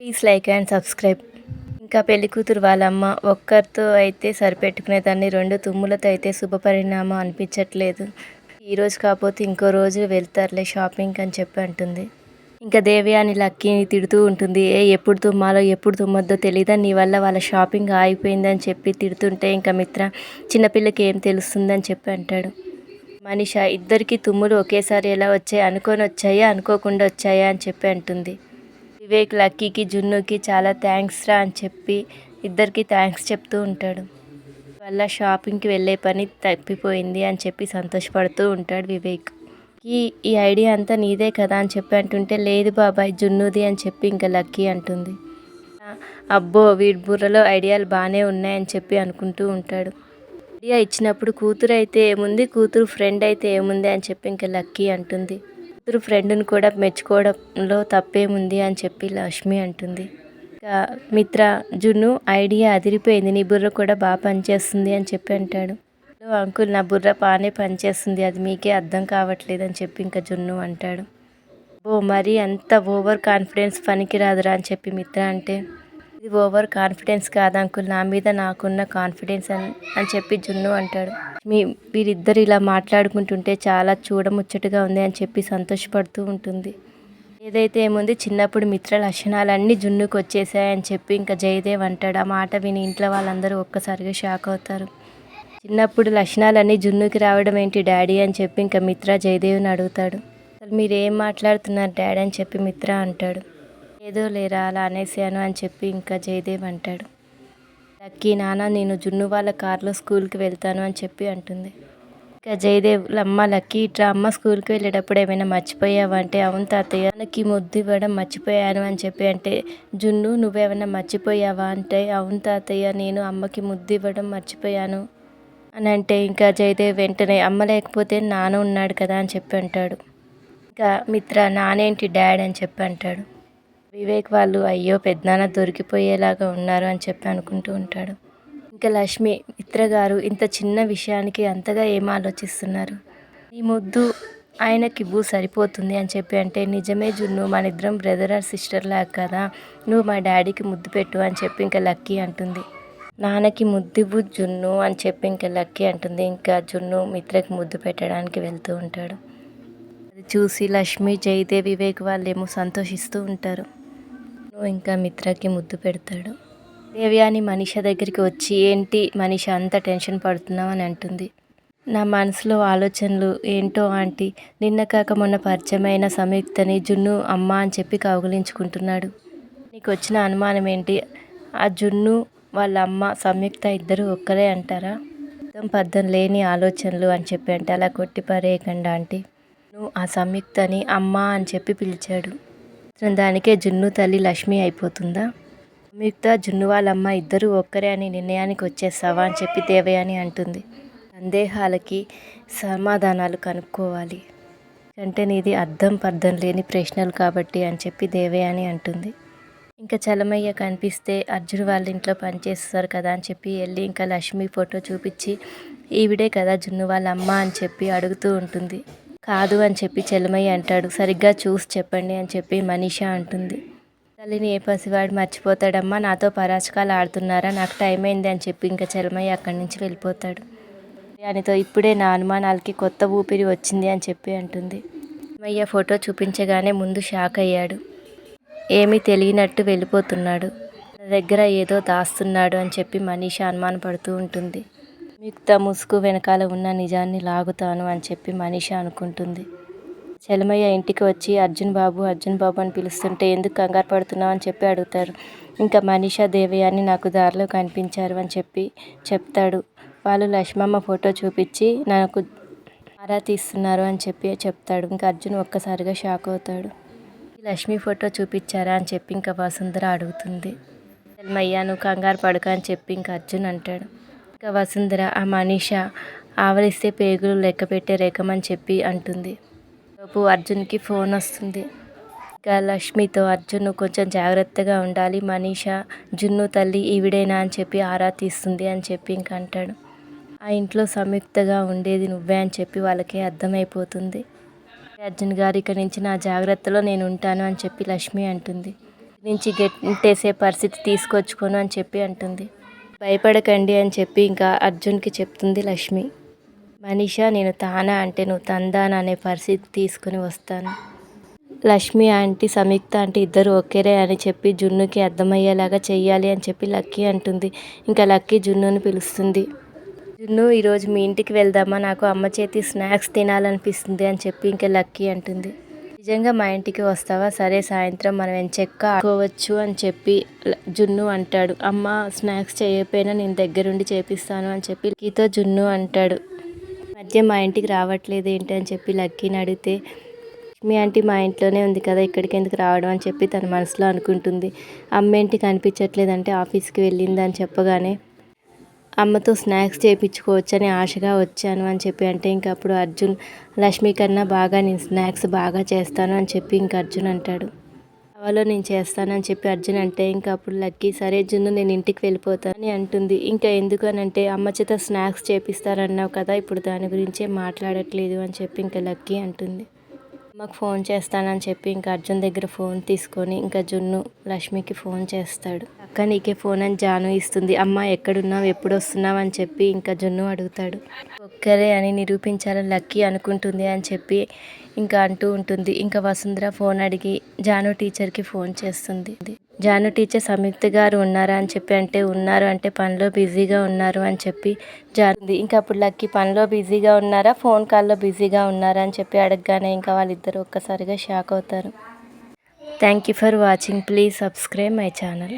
Please like and subscribe. ఇంకా పెళ్ళి కూతురు వాళ్ళమ్మ ఒక్కరితో అయితే సరిపెట్టుకునేదాన్ని రెండు తుమ్ములతో అయితే శుభపరిణామం అనిపించట్లేదు. ఈరోజు కాకపోతే ఇంకో రోజు వెళ్తారులే షాపింగ్ అని చెప్పి అంటుంది. ఇంకా దేవయాని లక్కీని తిడుతూ ఉంటుంది ఏ ఎప్పుడు తుమ్మాలో ఎప్పుడు తుమ్మొద్దో తెలియదా నీ వల్ల వాళ్ళ షాపింగ్ ఆగిపోయిందని చెప్పి తిడుతుంటే ఇంకా మిత్ర చిన్నపిల్లకి ఏం తెలుస్తుందని చెప్పి అంటాడు. మనిష ఇద్దరికి తుమ్ములు ఒకేసారి ఎలా వచ్చాయి? అనుకొని వచ్చాయా అనుకోకుండా వచ్చాయా? అని చెప్పి అంటుంది. వివేక్ లక్కీకి జున్నుకి చాలా థ్యాంక్స్ రా అని చెప్పి ఇద్దరికి థ్యాంక్స్ చెప్తూ ఉంటాడు. వల్ల షాపింగ్కి వెళ్ళే పని తప్పిపోయింది అని చెప్పి సంతోషపడుతూ ఉంటాడు వివేక్. ఈ ఈ ఐడియా అంతా నీదే కదా అని చెప్పి అంటుంటే లేదు బాబాయ్ జున్నుది అని చెప్పి ఇంకా లక్కీ అంటుంది. అబ్బో వీడి బుర్రలో ఐడియాలు బాగానే ఉన్నాయని చెప్పి అనుకుంటూ ఉంటాడు. ఐడియా ఇచ్చినప్పుడు కూతురు అయితే ఏముంది? కూతురు ఫ్రెండ్ అయితే ఏముంది? అని చెప్పి ఇంకా లక్కీ అంటుంది. కూతురు ఫ్రెండ్ని కూడా మెచ్చుకోవడంలో తప్పేముంది అని చెప్పి లక్ష్మి అంటుంది. ఇంకా మిత్ర జున్ను ఐడియా అదిరిపోయింది. నీ బుర్ర కూడా బాగా పనిచేస్తుంది అని చెప్పి అంటాడు. అంకుల్ నా బుర్ర బాగానే పనిచేస్తుంది. అది మీకే అర్థం కావట్లేదు అని చెప్పి ఇంకా జున్ను అంటాడు. ఓ మరి అంత ఓవర్ కాన్ఫిడెన్స్ పనికిరాదురా అని చెప్పి మిత్ర అంటే ఇది ఓవర్ కాన్ఫిడెన్స్ కాదు అంకుల్. నా మీద నాకున్న కాన్ఫిడెన్స్ అని అని చెప్పి జున్ను అంటాడు. మీ వీరిద్దరు ఇలా మాట్లాడుకుంటుంటే చాలా చూడముచ్చటగా ఉంది అని చెప్పి సంతోషపడుతూ ఉంటుంది. ఏదైతే ఏముంది చిన్నప్పుడు మిత్ర లక్షణాలన్నీ జున్నుకు వచ్చేసాయని చెప్పి ఇంకా జయదేవ్ అంటాడు. ఆ మాట విని ఇంట్లో వాళ్ళందరూ ఒక్కసారిగా షాక్ అవుతారు. చిన్నప్పుడు లక్షణాలన్నీ జున్నుకి రావడం ఏంటి డాడీ అని చెప్పి ఇంకా మిత్ర జయదేవ్ని అడుగుతాడు. అసలు మీరు ఏం మాట్లాడుతున్నారు డాడీ? అని చెప్పి మిత్ర అంటాడు. ఏదో లేరా అలా అనేసాను అని చెప్పి ఇంకా జయదేవ్ అంటాడు. లక్కీ నాన్న నేను జున్ను వాళ్ళ కార్లో స్కూల్కి వెళ్తాను అని చెప్పి అంటుంది. ఇంకా జయదేవ్ అమ్మ లక్కీ ఇట్లా అమ్మ స్కూల్కి వెళ్ళేటప్పుడు ఏమైనా మర్చిపోయావా? అంటే అవును తాతయ్య నాకు ముద్దు ఇవ్వడం మర్చిపోయాను అని చెప్పి అంటే జున్ను నువ్వేమైనా మర్చిపోయావా? అంటే అవును తాతయ్య నేను అమ్మకి ముద్దు ఇవ్వడం మర్చిపోయాను అని అంటే ఇంకా జయదేవ్ వెంటనే అమ్మ లేకపోతే నాన్న ఉన్నాడు కదా అని చెప్పి అంటాడు. ఇంకా మిత్ర నానేంటి డాడ్ అని చెప్పి అంటాడు. వివేక్ వాళ్ళు అయ్యో పెద్దనాన్న దొరికిపోయేలాగా ఉన్నారు అని చెప్పి అనుకుంటూ ఉంటాడు. ఇంకా లక్ష్మి మిత్ర గారు ఇంత చిన్న విషయానికి అంతగా ఏం ఆలోచిస్తున్నారు? ఈ ముద్దు ఆయనకి భూ సరిపోతుంది అని చెప్పి అంటే నిజమే జున్ను మన ఇద్దరం బ్రదర్ ఆర్ సిస్టర్ లాగా కదా నువ్వు మా డాడీకి ముద్దు పెట్టు అని చెప్పి ఇంకా లక్కీ అంటుంది. నాన్నకి ముద్దివ్వు జున్ను అని చెప్పి ఇంకా లక్కీ అంటుంది. ఇంకా జున్ను మిత్రకి ముద్దు పెట్టడానికి వెళ్తూ ఉంటాడు. అది చూసి లక్ష్మి జయదేవ్ వివేక్ వాళ్ళేమో సంతోషిస్తూ ఉంటారు. ఇంకా మిత్రకి ముద్దు పెడతాడు. దేవ్యాని మనిష దగ్గరికి వచ్చి ఏంటి మనిష అంత టెన్షన్ పడుతున్నావు? అని అంటుంది. నా మనసులో ఆలోచనలు ఏంటో ఆంటీ నిన్న కాక మొన్న పరిచయమైన సంయుక్తని జున్ను అమ్మ అని చెప్పి కౌగులించుకుంటున్నాడు. నీకు వచ్చిన అనుమానం ఏంటి? ఆ జున్ను వాళ్ళ అమ్మ సంయుక్త ఇద్దరు ఒక్కరే అంటారా? అర్థం పద్ధం లేని ఆలోచనలు అని చెప్పి అంటే అలా కొట్టి పరేయకండి ఆంటీ. నువ్వు ఆ సంయుక్తని అమ్మ అని చెప్పి పిలిచాడు. దానికే జున్ను తల్లి లక్ష్మి అయిపోతుందా? సంయుక్త జున్ను వాళ్ళమ్మ ఇద్దరు ఒక్కరే అని నిర్ణయానికి వచ్చేస్తావా అని చెప్పి దేవయాని అంటుంది. సందేహాలకి సమాధానాలు కనుక్కోవాలి. అంటే నీది అర్థం పర్థం లేని ప్రశ్నలు కాబట్టి అని చెప్పి దేవయాని అంటుంది. ఇంకా చలమయ్య కనిపిస్తే అర్జున్ వాళ్ళ ఇంట్లో పనిచేస్తారు కదా అని చెప్పి వెళ్ళి ఇంకా లక్ష్మి ఫోటో చూపించి ఈవిడే కదా జున్ను వాళ్ళ అమ్మ అని చెప్పి అడుగుతూ ఉంటుంది. కాదు అని చెప్పి చెలమయ్య అంటాడు. సరిగ్గా చూసి చెప్పండి అని చెప్పి మనీషా అంటుంది. తల్లిని ఏ పసివాడు మర్చిపోతాడమ్మా నాతో పరాచకాలు ఆడుతున్నారా నాకు టైం అయింది అని చెప్పి ఇంకా చెలమయ్య అక్కడి నుంచి వెళ్ళిపోతాడు. దానితో ఇప్పుడే నా అనుమానాలకి కొత్త ఊపిరి వచ్చింది అని చెప్పి అంటుంది. చెలమయ్య ఫోటో చూపించగానే ముందు షాక్ అయ్యాడు. ఏమీ తెలియనట్టు వెళ్ళిపోతున్నాడు. తన దగ్గర ఏదో దాస్తున్నాడు అని చెప్పి మనీషా అనుమానపడుతూ ఉంటుంది. మిగతా ముసుగు వెనకాల ఉన్న నిజాన్ని లాగుతాను అని చెప్పి మనీషా అనుకుంటుంది. చలమయ్య ఇంటికి వచ్చి అర్జున్ బాబు అర్జున్ బాబు అని పిలుస్తుంటే ఎందుకు కంగారు పడుతున్నావు? అని చెప్పి అడుగుతారు ఇంకా మనీషా దేవయాని నాకు దారిలో కనిపించారు అని చెప్పి చెప్తాడు. వాళ్ళు లక్ష్మమ్మ ఫోటో చూపించి నాకు ఆరా తీస్తున్నారు అని చెప్పి చెప్తాడు. ఇంకా అర్జున్ ఒక్కసారిగా షాక్ అవుతాడు. లక్ష్మి ఫోటో చూపించారా? అని చెప్పి ఇంకా వసుంధర అడుగుతుంది. చలమయ్య నువ్వు కంగారు పడక అని చెప్పి ఇంకా అర్జున్ అంటాడు. ఇంకా వసుంధర ఆ మనీష ఆవలిస్తే పేగులు లెక్క పెట్టే రేఖమని చెప్పి అంటుంది. లోపు అర్జున్కి ఫోన్ వస్తుంది. ఇంకా లక్ష్మితో అర్జున్ కొంచెం జాగ్రత్తగా ఉండాలి మనీష జున్ను తల్లి ఈవిడేనా అని చెప్పి ఆరా తీస్తుంది అని చెప్పి ఇంక అంటాడు. ఆ ఇంట్లో సంయుక్తగా ఉండేది నువ్వే అని చెప్పి వాళ్ళకే అర్థమైపోతుంది. అర్జున్ గారు ఇక్కడి నుంచి నా జాగ్రత్తలో నేను ఉంటాను అని చెప్పి లక్ష్మి అంటుంది. నుంచి గెట్టేసే పరిస్థితి తీసుకొచ్చుకోను అని చెప్పి అంటుంది. భయపడకండి అని చెప్పి ఇంకా అర్జున్కి చెప్తుంది లక్ష్మి. మనీషా నేను తానా అంటే నువ్వు తందానా అనే పరిస్థితి తీసుకుని వస్తాను. లక్ష్మి ఆంటీ సంయుక్త ఆంటీ ఇద్దరు ఒకేరే అని చెప్పి జున్నుకి అర్థమయ్యేలాగా చెయ్యాలి అని చెప్పి లక్కీ అంటుంది. ఇంకా లక్కీ జున్నుని పిలుస్తుంది. జున్ను ఈరోజు మీ ఇంటికి వెళ్దామా? నాకు అమ్మ చేతి స్నాక్స్ తినాలనిపిస్తుంది అని చెప్పి ఇంకా లక్కీ అంటుంది. నిజంగా మా ఇంటికి వస్తావా? సరే సాయంత్రం మనం ఎంచెక్క ఆడుకోవచ్చు అని చెప్పి జున్ను అంటాడు. అమ్మ స్నాక్స్ చేయకపోయినా నేను దగ్గరుండి చేపిస్తాను అని చెప్పి లక్కీతో జున్ను అంటాడు. మధ్య మా ఇంటికి రావట్లేదు ఏంటి అని చెప్పి లక్కీని అడిగితే మీ ఆంటీ మా ఇంట్లోనే ఉంది కదా ఇక్కడికి ఎందుకు రావడం? అని చెప్పి తన మనసులో అనుకుంటుంది. అమ్మ ఏంటి కనిపించట్లేదంటే ఆఫీస్కి వెళ్ళింది? అని చెప్పగానే అమ్మతో స్నాక్స్ చేయించుకోవచ్చని ఆశగా వచ్చాను అని చెప్పి అంటే ఇంక అప్పుడు అర్జున్ లక్ష్మి కన్నా బాగా నేను స్నాక్స్ బాగా చేస్తాను అని చెప్పి ఇంక అర్జున్ అంటాడు. అవలో నేను చేస్తానని చెప్పి అర్జున్ అంటే ఇంకా అప్పుడు లక్కీ సరే జున్ను నేను ఇంటికి వెళ్ళిపోతానని అంటుంది. ఇంకా ఎందుకు అని అంటే అమ్మ చేత స్నాక్స్ చేపిస్తారన్నావు కదా ఇప్పుడు దాని గురించే మాట్లాడట్లేదు అని చెప్పి ఇంకా లక్కీ అంటుంది. మాకు ఫోన్ చేస్తానని చెప్పి ఇంకా అర్జున్ దగ్గర ఫోన్ తీసుకొని ఇంకా జున్ను లక్ష్మికి ఫోన్ చేస్తాడు. అక్క నీకే ఫోన్ అని జాను ఇస్తుంది. అమ్మ ఎక్కడున్నావు? ఎప్పుడు వస్తున్నావు అని చెప్పి ఇంకా జున్ను అడుగుతాడు. ఒక్కరే అని నిరూపించాలని లక్కీ అనుకుంటుంది అని చెప్పి ఇంకా అంటూ ఉంటుంది. ఇంకా వసుంధర ఫోన్ అడిగి జాను టీచర్కి ఫోన్ చేస్తుంది. జాను టీచర్ సంయుక్త గారు ఉన్నారా అని చెప్పి అంటే ఉన్నారు. అంటే పనిలో బిజీగా ఉన్నారు అని చెప్పి జాను ఇంకా అప్పుడు లక్కీ పనిలో బిజీగా ఉన్నారా? ఫోన్ కాల్లో బిజీగా ఉన్నారా అని చెప్పి అడగగానే ఇంకా వాళ్ళిద్దరు ఒక్కసారిగా షాక్ అవుతారు. Thank you for watching. Please subscribe my channel.